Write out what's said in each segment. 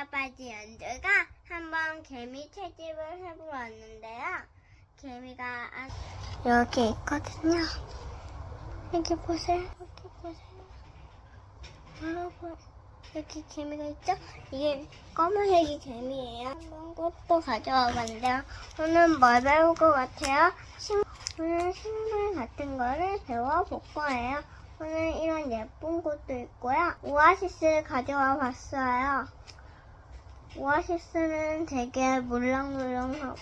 아빠지 연주가 한번 개미 채집을 해보러 왔는데요. 개미가 아- 여기 있거든요. 여기 보세요. 여기 보세요. 여러분 여기 개미가 있죠? 이게 검은색이 개미예요. 한번 꽃도 가져와 봤는데요. 오늘 뭘 배울 것 같아요? 식, 오늘 식물 같은 거를 배워볼 거예요. 오늘 이런 예쁜 꽃도 있고요. 오아시스 가져와 봤어요. 오아시스는 되게 물렁물렁하고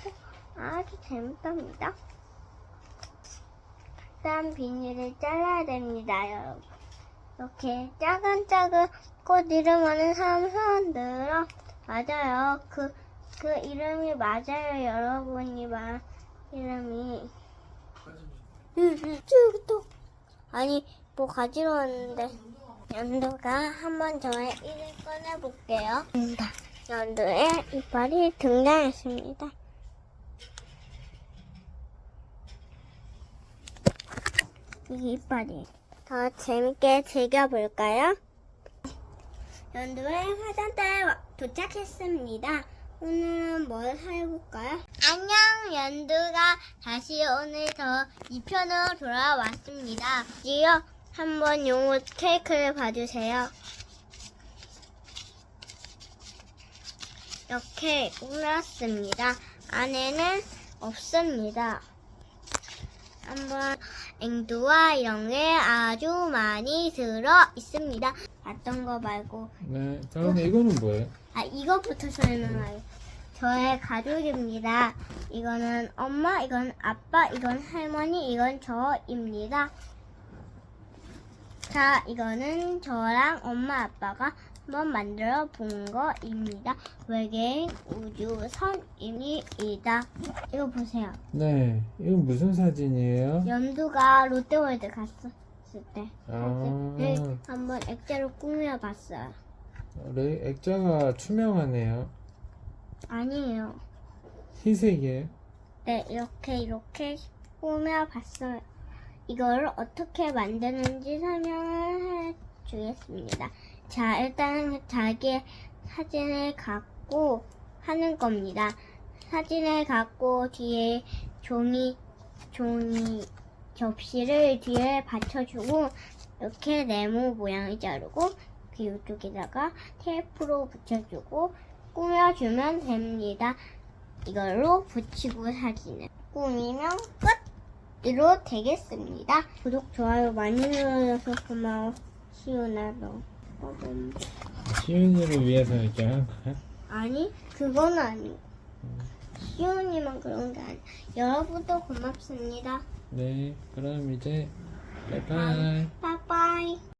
아주 재밌답니다. 일단 비닐을 잘라야 됩니다, 여러분. 이렇게 작은 꽃 이름 아는 사람 손 들어. 맞아요. 그, 그 이름이 맞아요, 여러분이 말 이름이. 또 아니, 뭐 가지러 왔는데. 연두가 한번 저의 이를 꺼내볼게요. 연두의 이빨이 등장했습니다. 이 이빨이 더 재밌게 즐겨볼까요? 연두의 화장대에 와- 도착했습니다. 오늘은 뭘 해볼까요? 안녕, 연두가 다시 오늘 더 2편으로 돌아왔습니다. 드디어 한번 용호 케이크를 봐주세요. 이렇게 꾸몄습니다. 안에는 없습니다. 한번 앵두와 이런 게 아주 많이 들어 있습니다. 봤던 거 말고 네, 다음에 이거는 뭐예요? 아 이것부터 설명해요. 저의 가족입니다. 이거는 엄마, 이건 아빠, 이건 할머니, 이건 저입니다. 자, 이거는 저랑 엄마 아빠가 한번 만들어 본 거입니다. 외계인 우주선입니다. 이거 보세요. 네, 이건 무슨 사진이에요? 연두가 롯데월드 갔었을 때 아, 네, 한번 액자로 꾸며봤어요. 레, 액자가 투명하네요. 아니에요. 흰색이에요. 네, 이렇게 이렇게 꾸며봤어요. 이걸 어떻게 만드는지 설명을 해주겠습니다. 자, 일단 자기 사진을 갖고 하는 겁니다. 사진을 갖고 뒤에 종이, 종이, 접시를 뒤에 받쳐주고 이렇게 네모 모양을 자르고 그 이쪽에다가 테이프로 붙여주고 꾸며주면 됩니다. 이걸로 붙이고 사진을 꾸미면 끝 으로 되겠습니다. 구독, 좋아요 많이 눌러줘서 고마워. 너. 시윤이를 위해서 이렇게 한 거야? 아니, 그건 아니고. 시우님은 그런 게 아니야. 여러분도 고맙습니다. 네, 그럼 이제 바이바이. 빠이 빠이.